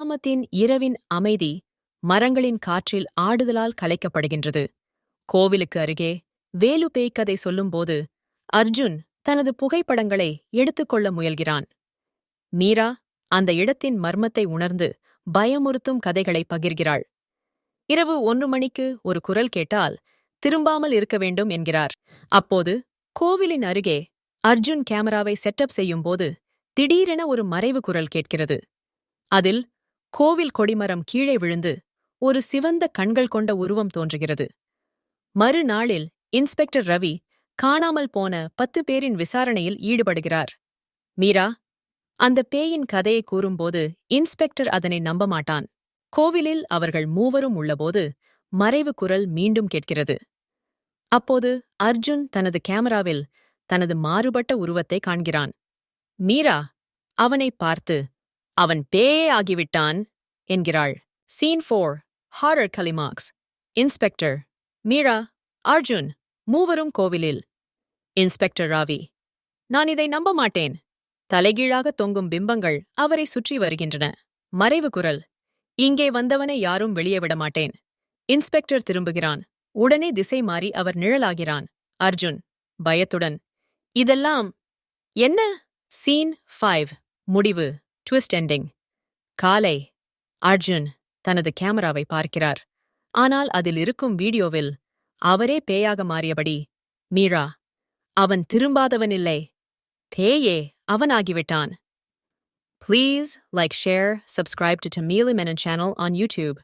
கிராமத்தின் இரவின் அமைதி மரங்களின் காற்றில் ஆடுதலால் கலைக்கப்படுகின்றது. கோவிலுக்கு அருகே வேலு பேய் கதை சொல்லும்போது அர்ஜுன் தனது புகைப்படங்களை எடுத்துக்கொள்ள முயல்கிறான். மீரா அந்த இடத்தின் மர்மத்தை உணர்ந்து பயமுறுத்தும் கதைகளை பகிர்கிறாள். இரவு ஒன்று மணிக்கு ஒரு குரல் கேட்டால் திரும்பாமல் இருக்க வேண்டும் என்கிறார். அப்போது கோவிலின் அருகே அர்ஜுன் கேமராவை செட்டப் செய்யும்போது திடீரென ஒரு மறைவு குரல் கேட்கிறது. அதில் கோவில் கொடிமரம் கீழே விழுந்து ஒரு சிவந்த கண்கள் கொண்ட உருவம் தோன்றுகிறது. மறுநாளில் இன்ஸ்பெக்டர் ரவி காணாமல் போன பத்து பேரின் விசாரணையில் ஈடுபடுகிறார். மீரா அந்த பேயின் கதையை கூறும்போது இன்ஸ்பெக்டர் அதனை நம்ப மாட்டான் கோவிலில் அவர்கள் மூவரும் உள்ளபோது மறைவு குரல் மீண்டும் கேட்கிறது. அப்போது அர்ஜுன் தனது கேமராவில் தனது மாறுபட்ட உருவத்தை காண்கிறான். மீரா அவனை பார்த்து அவன் பேயே ஆகிவிட்டான் என்கிறாள். Scene four horror climax inspector Meera Arjun மூவரும் கோவிலில். இன்ஸ்பெக்டர் ராவி நான் இதை நம்ப மாட்டேன். தலைகீழாக தொங்கும் பிம்பங்கள் அவரை சுற்றி வருகின்றன. மறைவு குரல் இங்கே வந்தவனை யாரும் வெளியே விட மாட்டேன். இன்ஸ்பெக்டர் திரும்புகிறான். உடனே திசை மாறி அவர் நிழலாகிறான். அர்ஜுன் பயத்துடன் இதெல்லாம் என்ன? சீன் ஃபைவ் முடிவு. ட்விஸ்ட் எண்டிங் காலை. அர்ஜுன் தனது கேமராவை பார்க்கிறார். ஆனால் அதில் இருக்கும் வீடியோவில் அவரே பேயாக மாறியபடி மீரா அவன் திரும்பாதவனில்லை பேயே அவனாகிவிட்டான். Please like, share, subscribe to Tamili Menon channel on YouTube.